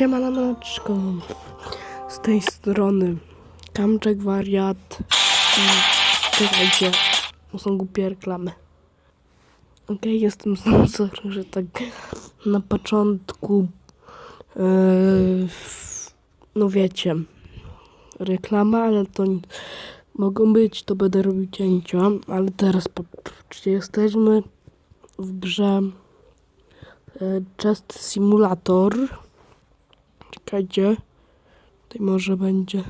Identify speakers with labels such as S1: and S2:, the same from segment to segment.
S1: Siema na mleczko. Z tej strony Kamczek Wariat czekajcie, bo są głupie reklamy. Okej, jestem znowu sorry, że tak na początku yy, no wiecie reklama, ale to mogą być, to będę robił cięcia, ale teraz patrzcie, jesteśmy w grze e, Chest Simulator. Czekajcie. Tutaj może będzie.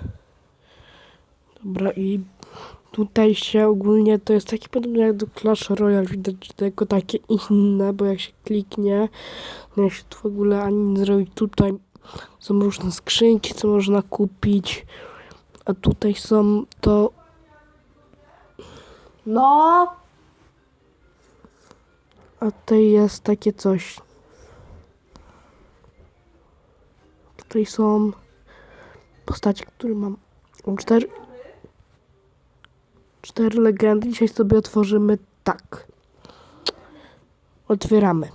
S1: Dobra i tutaj się ogólnie to jest taki podobny jak do Clash Royale. Widać, że tylko takie inne, bo jak się kliknie, no jak się tu w ogóle ani nie zrobi. Tutaj są różne skrzynki, co można kupić. A tutaj są to. No! A tutaj jest takie coś. Tutaj są postacie, które mam. Mam cztery. Cztery legendy. Dzisiaj sobie otworzymy tak. Otwieramy.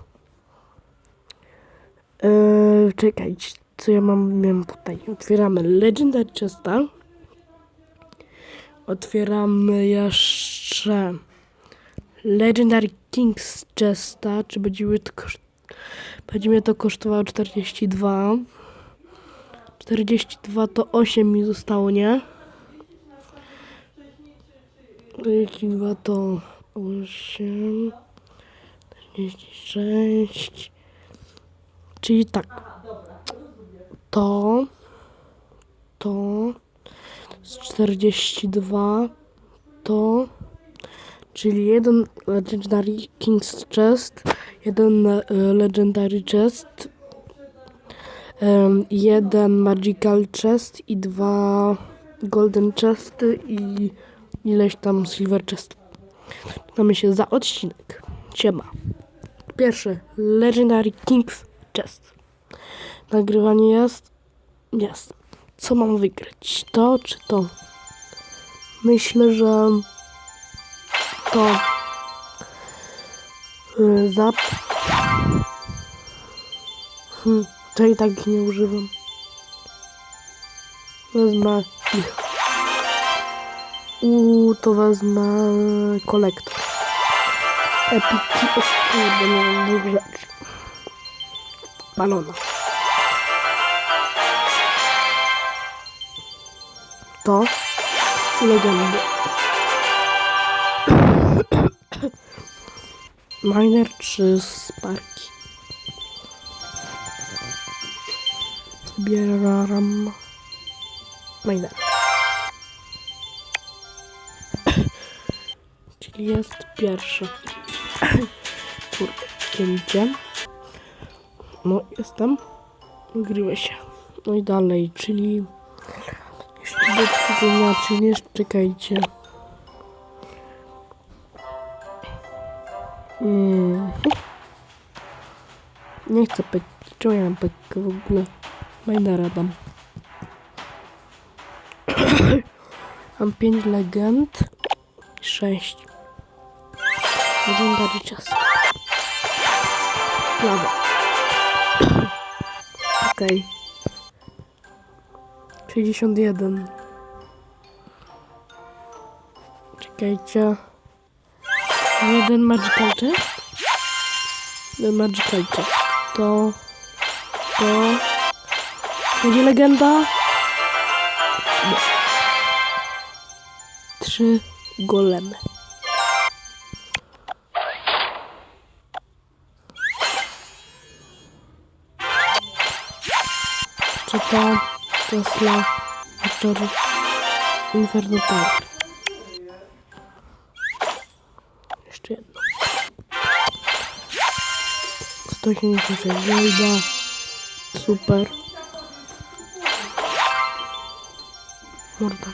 S1: Eee, czekajcie, co ja mam, miałem tutaj. Otwieramy Legendary Chesta. Otwieramy jeszcze Legendary Kings Chesta. Czy będzie to, będzie to kosztowało 42. 42 to 8 mi zostało, nie? 42 to 8. 46. Czyli tak. To. To. Z 42. To. Czyli jeden Legendary King's Chest. Jeden e, Legendary Chest. Jeden Magical Chest i dwa Golden Chesty i ileś tam Silver Chest. Mamy się za odcinek. Siema. Pierwszy Legendary King's Chest. Nagrywanie jest? Jest. Co mam wygrać? To czy to? Myślę, że to y, zap. Hmm, to i tak nie używam. Wezmę ich. Uuu, to wezmę kolektor. Epiki, o kurde, nie mam dwóch rzeczy. Balona. To i legendy. Miner czy Sparki? Zbieram Miner. Czyli jest pierwszy. Kurde, cięcie. No, jestem. Gryłeś się. No i dalej, czyli jeszcze do powiedzenia, czyli jeszcze czekajcie. Mm. Nie chcę pek. Czemu ja mam pekkę w ogóle? Minera dam. mam 5 legend. 6. Legendary czas. Plawa. Okej. 61. Czekajcie. Jeden magical chest? Jeden magical chest. To... To... Będzie legenda? Nie. Trzy golemy. Czy to Tesla Motor Inferno Tower? Jeszcze jedno. 186 Golda. Super. Morda.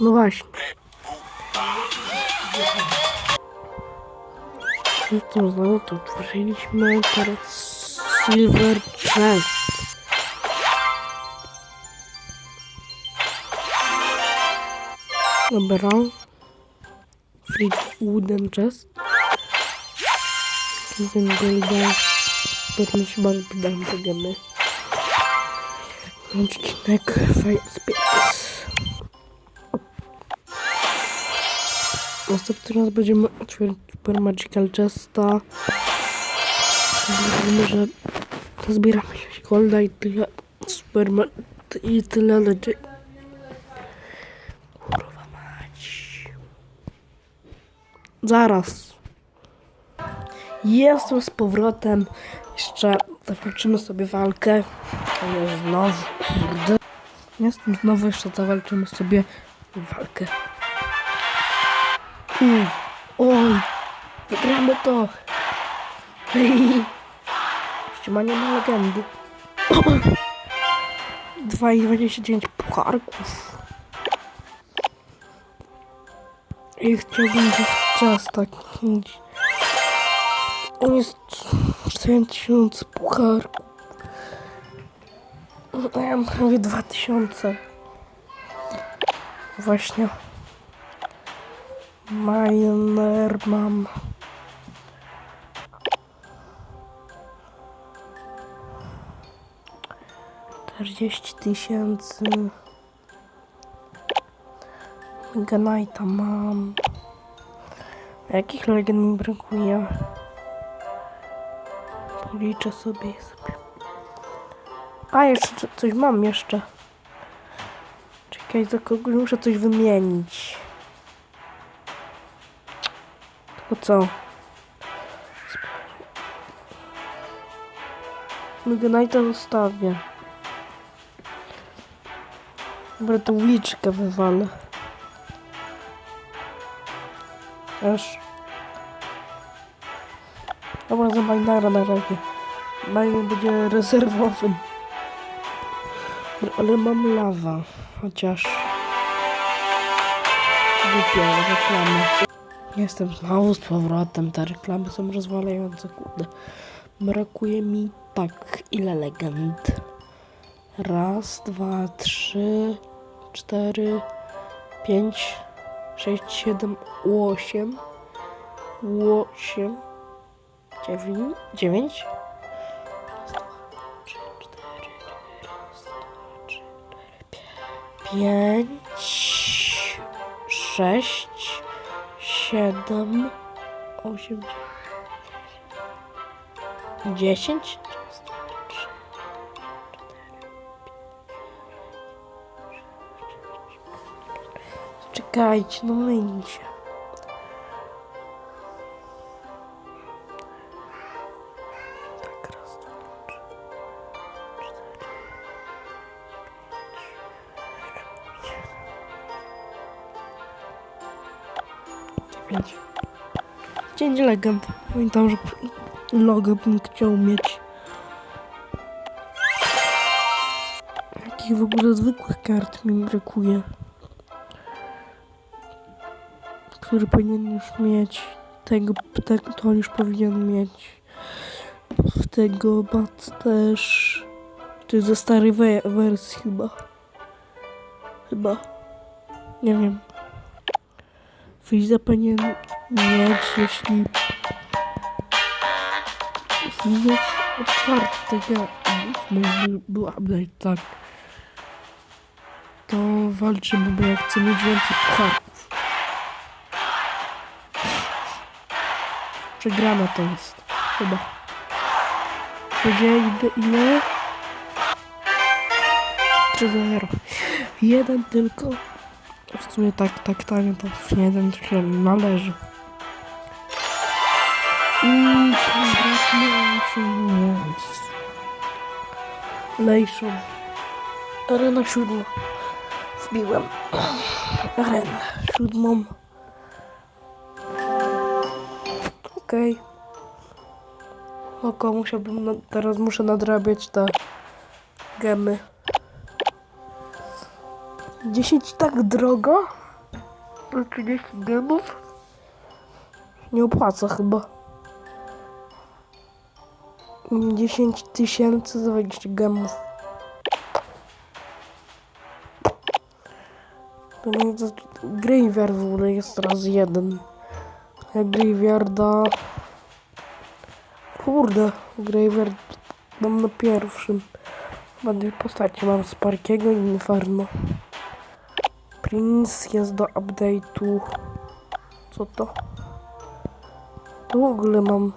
S1: No właśnie. To znowu to otworzyliśmy teraz Silver Chest. Dobra. Free Wooden Chest. Ten golda. Pewnie pytałem te gemy. Odcinek Facepace. Następny raz będziemy otwierać Super Magical Chesta. Widzimy, że zbieramy się golda i tyle super i tyle leczy. Kurwa mać. Zaraz. Jestem z powrotem. Jeszcze zawalczymy sobie walkę. Ale znowu, kurde. Jestem znowu, jeszcze zawalczymy sobie walkę. Uj, oj, wygramy to. Ściemanie na legendy. 2,29 pucharków. I chciałbym czas tak. On jest 4000 pucharków. A ja mam prawie 2000. Właśnie. Miner mam. Czterdzieści tysięcy. Ganajta mam. Jakich legend mi brakuje? Policzę sobie sobie. A, jeszcze co- coś mam jeszcze. Czekaj, za kogoś muszę coś wymienić. Tylko co? Mygnajta zostawię. Dobra, to uliczkę wywalę. Aż. Dobra, za Majnara na razie. Majner będzie rezerwowym. Ale mam lawa. Chociaż... Głupie reklamy. Jestem znowu z powrotem. Te reklamy są rozwalające, kurde. Brakuje mi tak. Ile legend? Raz, dwa, trzy, cztery, pięć, sześć, siedem, osiem. Osiem. Trzy, cztery, pięć, sześć, siedem, osiem, dziewięć, dziesięć. Czekajcie, no myli 5. Dzień legend. Pamiętam, że logo bym chciał mieć. Takich w ogóle zwykłych kart mi brakuje. Który powinien już mieć. Tego, tego to już powinien mieć. W tego bat też. To jest ze starej we wersji chyba. Chyba. Nie wiem. Friza powinien mieć, jeśli... Friza od czwartego... Był update, tak. To walczymy, bo ja chcę mieć więcej pucharków. Przegrana to jest. Chyba. Będzie ile? ile? 3-0. Jeden tylko. W sumie tak, tak, tak, to jeden się należy. Mm, congratulations. Lejszą. Arena siódma. Wbiłem. Arenę siódmą. Okej. Oko, musiałbym, teraz muszę nadrabiać te gemy. 10 tak drogo? Za 30 gemów? Nie opłaca chyba. 10 tysięcy za 20 gemów. Graveyard w ogóle jest teraz jeden. Ja Graveyarda Kurde, Graveyard mam na pierwszym. Chyba dwie postacie. Mam Sparkiego i Inferno. Prince jest do update'u. Co to? To w ogóle mam.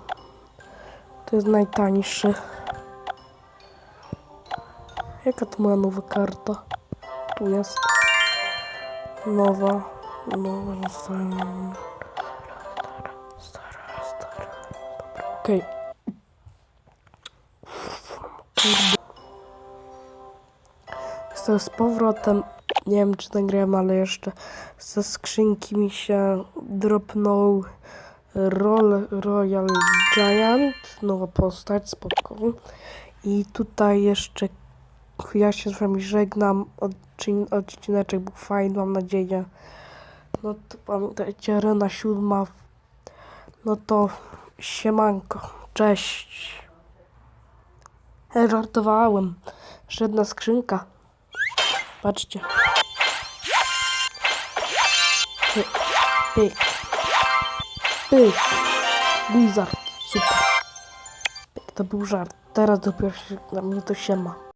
S1: To jest najtańszy. Jaka to moja nowa karta? Tu jest. Nowa. Nowa, stara. Stara, stara. Dobra, okej. Kurde. Jestem z powrotem. Nie wiem, czy nagrałem, ale jeszcze ze skrzynki mi się dropnął Roll Royal Giant. Nowa postać, spoko. I tutaj jeszcze ja się z wami żegnam. Odcin odcineczek był fajny, mam nadzieję. No to pamiętajcie, arena siódma. No to siemanko, cześć. Żartowałem. Jedna skrzynka. Patrzcie. Pyk, pyk. Blizzard, super. Pyk, to był żart. Teraz dopiero się na mnie to siema.